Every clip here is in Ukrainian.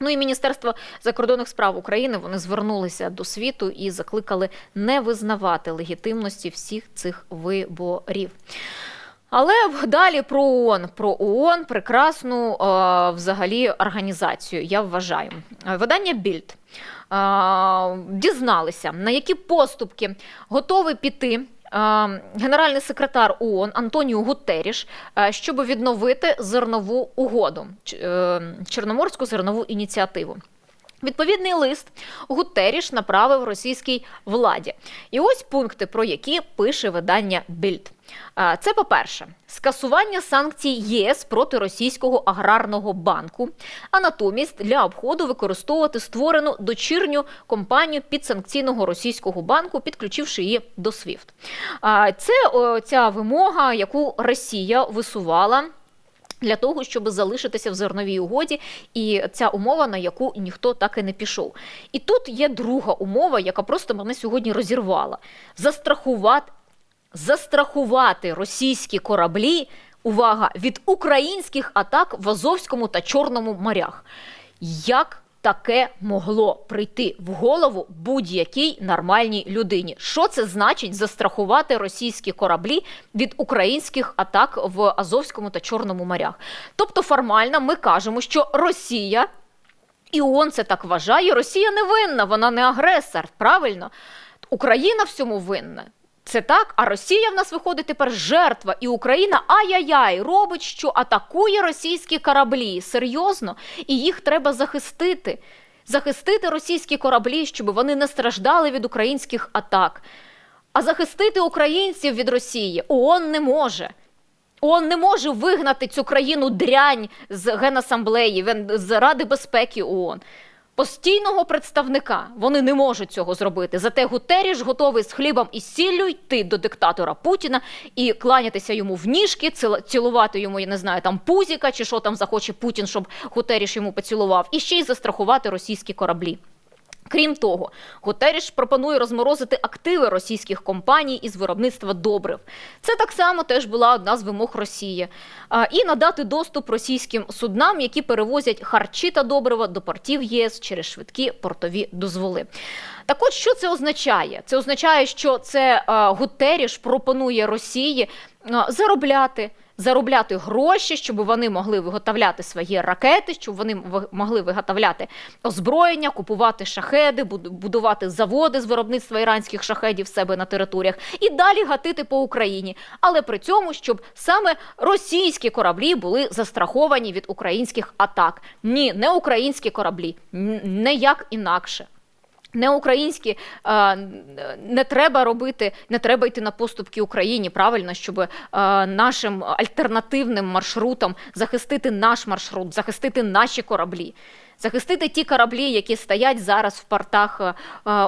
Ну і Міністерство закордонних справ України вони звернулися до світу і закликали не визнавати легітимності всіх цих виборів. Але далі про ООН. Про ООН прекрасну взагалі організацію, я вважаю. Видання Більд дізналися, на які поступки готовий піти. Генеральний секретар ООН Антоніо Гутеріш, щоб відновити зернову угоду, е, Чорноморську зернову ініціативу. Відповідний лист Гутеріш направив російській владі. І ось пункти, про які пише видання Більд. Це, по-перше, скасування санкцій ЄС проти російського аграрного банку, а натомість для обходу використовувати створену дочірню компанію підсанкційного російського банку, підключивши її до SWIFT. Це ця вимога, яку Росія висувала для того, щоб залишитися в зерновій угоді, і ця умова, на яку ніхто так і не пішов. І тут є друга умова, яка просто мене сьогодні розірвала: застрахувати, застрахувати російські кораблі. Увага від українських атак в Азовському та Чорному морях. Як таке могло прийти в голову будь-якій нормальній людині? Що це значить застрахувати російські кораблі від українських атак в Азовському та Чорному морях? Тобто, формально ми кажемо, що Росія і ООН це так вважає. Росія не винна, вона не агресор. Правильно? Україна всьому винна. Це так, а Росія в нас виходить тепер жертва, і Україна ай-яй-яй робить, що атакує російські кораблі. Серйозно, і їх треба захистити. Захистити російські кораблі, щоб вони не страждали від українських атак. А захистити українців від Росії ООН не може. ООН не може вигнати цю країну дрянь з Генасамблеї, з Ради безпеки ООН. Постійного представника вони не можуть цього зробити. Зате Гутеріш готовий з хлібом і сіллю йти до диктатора Путіна і кланятися йому в ніжки, ціл- цілувати йому, я не знаю, там пузіка чи що там захоче Путін, щоб Гутеріш йому поцілував, і ще й застрахувати російські кораблі. Крім того, Гутеріш пропонує розморозити активи російських компаній із виробництва добрив. Це так само теж була одна з вимог Росії. І надати доступ російським суднам, які перевозять харчі та добрива до портів ЄС через швидкі портові дозволи. Так от, що це означає? Це означає, що це Гутеріш пропонує Росії заробляти заробляти гроші, щоб вони могли виготовляти свої ракети, щоб вони могли виготовляти озброєння, купувати шахеди, будувати заводи з виробництва іранських шахедів в себе на територіях і далі гатити по Україні. Але при цьому, щоб саме російські кораблі були застраховані від українських атак. Ні, не українські кораблі, не як інакше. Не українські не треба робити, не треба йти на поступки Україні, правильно, щоб нашим альтернативним маршрутом захистити наш маршрут, захистити наші кораблі, захистити ті кораблі, які стоять зараз в портах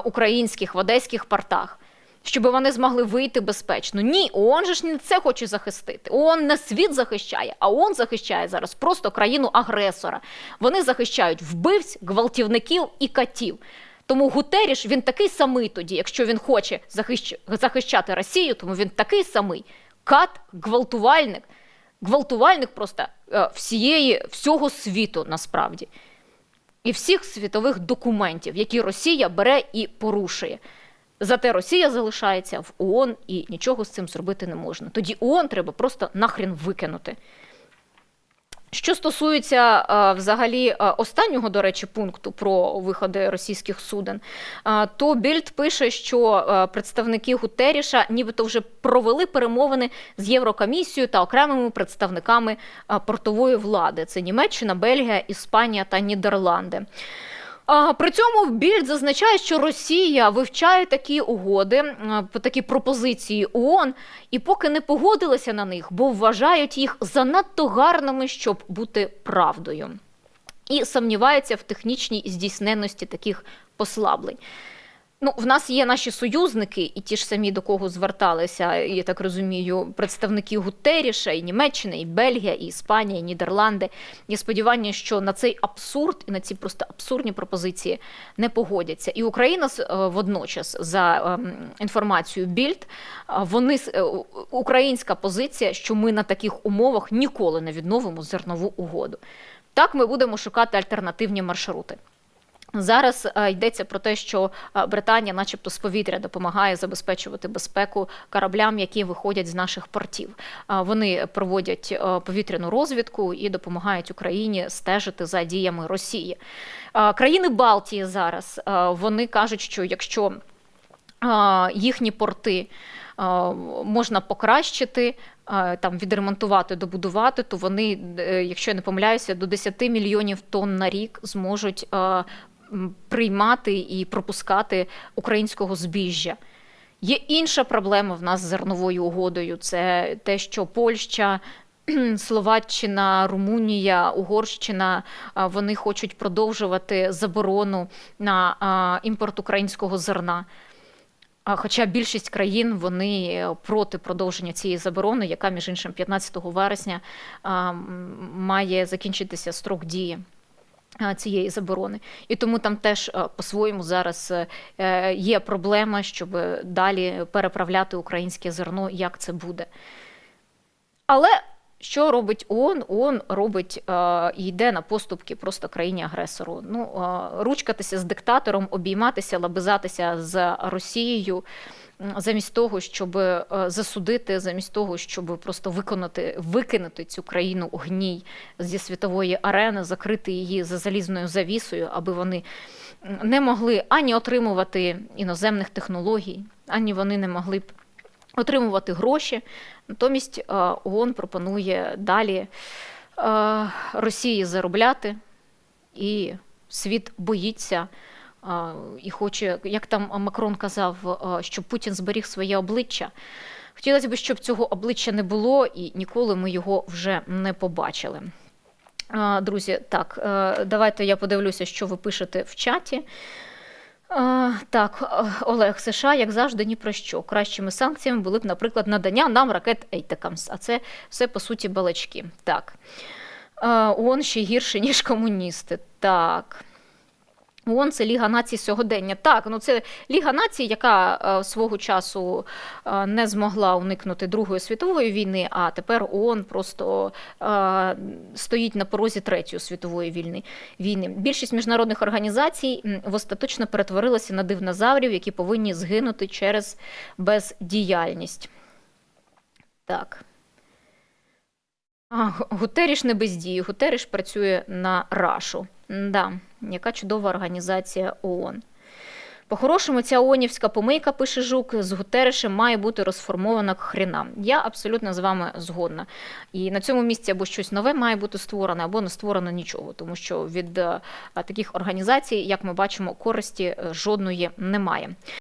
українських, в одеських портах. Щоб вони змогли вийти безпечно. Ні, ООН же ж не це хоче захистити. ООН не світ захищає, а ООН захищає зараз просто країну агресора. Вони захищають вбивць, гвалтівників і катів. Тому Гутеріш він такий самий тоді, якщо він хоче захищ... захищати Росію, тому він такий самий кат, гвалтувальник, гвалтувальник просто е, всієї всього світу насправді. І всіх світових документів, які Росія бере і порушує. Зате Росія залишається в ООН і нічого з цим зробити не можна. Тоді ООН треба просто нахрен викинути. Що стосується е, взагалі е, останнього, до речі, пункту про виходи російських суден, е, то Більд пише, що представники Гутеріша нібито вже провели перемовини з Єврокомісією та окремими представниками портової влади. Це Німеччина, Бельгія, Іспанія та Нідерланди. При цьому Більд зазначає, що Росія вивчає такі угоди, е, такі пропозиції ООН, і поки не погодилася на них, бо вважають їх занадто гарними, щоб бути правдою. І сумнівається в технічній здійсненності таких послаблень. Ну, в нас є наші союзники, і ті ж самі до кого зверталися, я так розумію, представники Гутеріша, і Німеччина, і Бельгія, і Іспанія, і Нідерланди. Є сподівання, що на цей абсурд і на ці просто абсурдні пропозиції не погодяться. І Україна е, водночас, за ем, інформацією Більд, е, вони е, українська позиція, що ми на таких умовах ніколи не відновимо зернову угоду. Так ми будемо шукати альтернативні маршрути. Зараз е, йдеться про те, що е, Британія, начебто, з повітря допомагає забезпечувати безпеку кораблям, які виходять з наших портів. Е, Вони проводять повітряну розвідку і допомагають Україні стежити за діями Росії. Країни Балтії зараз вони кажуть, що якщо їхні порти можна покращити, там відремонтувати, добудувати, то вони, якщо я не помиляюся, до 10 мільйонів тонн на рік зможуть приймати і пропускати українського збіжжя. Є інша проблема в нас з зерновою угодою. Це те, що Польща, Словаччина, Румунія, Угорщина вони хочуть продовжувати заборону на імпорт українського зерна. Хоча більшість країн вони проти продовження цієї заборони, яка між іншим 15 вересня має закінчитися строк дії цієї заборони. І тому там теж по-своєму зараз е, е, є проблема, щоб далі переправляти українське зерно, як це буде. Але що робить ООН? ООН робить е, і йде на поступки просто країні-агресору. Ну, е, ручкатися з диктатором, обійматися, лабизатися з Росією. Замість того, щоб е, засудити, замість того, щоб просто виконати, викинути цю країну у гній зі світової арени, закрити її за залізною завісою, аби вони не могли ані отримувати іноземних технологій, ані вони не могли б отримувати гроші. Натомість е, ООН пропонує далі е, Росії заробляти, і світ боїться е, і хоче, як там Макрон казав, щоб Путін зберіг своє обличчя. Хотілося б, щоб цього обличчя не було, і ніколи ми його вже не побачили. Друзі, так, давайте я подивлюся, що ви пишете в чаті. А, так, е, Олег США, як завжди, ні про що. Кращими санкціями були б, наприклад, надання нам ракет Ейтекамс, а це все по суті балачки. Так. А, ООН ще гірше, ніж комуністи. Так. ООН – це Ліга націй сьогодення. Так, ну це Ліга націй, яка е, свого часу е, не змогла уникнути Другої світової війни, а тепер ООН просто е, стоїть на порозі Третьої світової війни. Більшість міжнародних організацій остаточно перетворилася на дивнозаврів, які повинні згинути через бездіяльність. Так. Гутеріш не бездіє. Гутеріш працює на Рашу. Да, яка чудова організація ООН. По-хорошому, ця ООНівська помийка, пише Жук, з Гутерешем має бути розформована к хрінам. Я абсолютно з вами згодна. І на цьому місці або щось нове має бути створене, або не створено нічого, тому що від е, таких організацій, як ми бачимо, користі е, жодної немає.